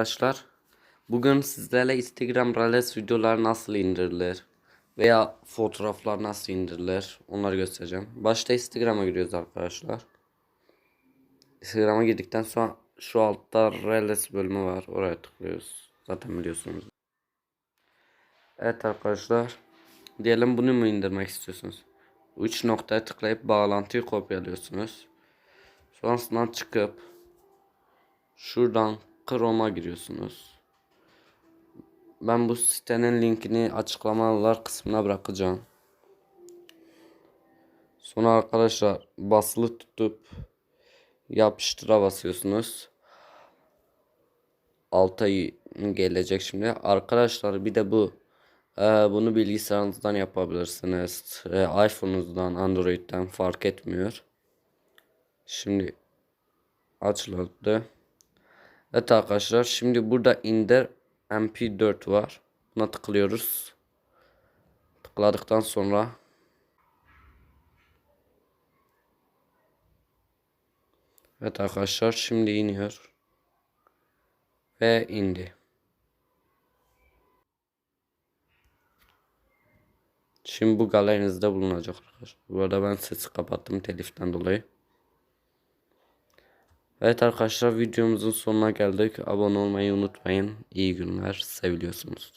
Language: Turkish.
Arkadaşlar bugün sizlerle Instagram Reels videolar nasıl indirilir veya fotoğraflar nasıl indirilir onları göstereceğim. Başta Instagram'a giriyoruz arkadaşlar. Instagram'a girdikten sonra şu altta Reels bölümü var oraya tıklıyoruz. Zaten biliyorsunuz. Evet arkadaşlar diyelim bunu mu indirmek istiyorsunuz? 3 noktaya tıklayıp bağlantıyı kopyalıyorsunuz. Sonrasından çıkıp Şuradan Chrome'a giriyorsunuz. Ben bu sitenin linkini açıklamalar kısmına bırakacağım. Sonra arkadaşlar basılı tutup yapıştıra basıyorsunuz. Alta gelecek şimdi. Arkadaşlar bir de bu e, bunu bilgisayarınızdan yapabilirsiniz. E, iPhone'unuzdan, Android'den fark etmiyor. Şimdi açıldı. Evet arkadaşlar şimdi burada indir mp4 var. Buna tıklıyoruz. Tıkladıktan sonra Evet arkadaşlar şimdi iniyor. Ve indi. Şimdi bu galerinizde bulunacak arkadaşlar. Bu arada ben sesi kapattım teliften dolayı. Evet arkadaşlar videomuzun sonuna geldik. Abone olmayı unutmayın. İyi günler. Seviliyorsunuz.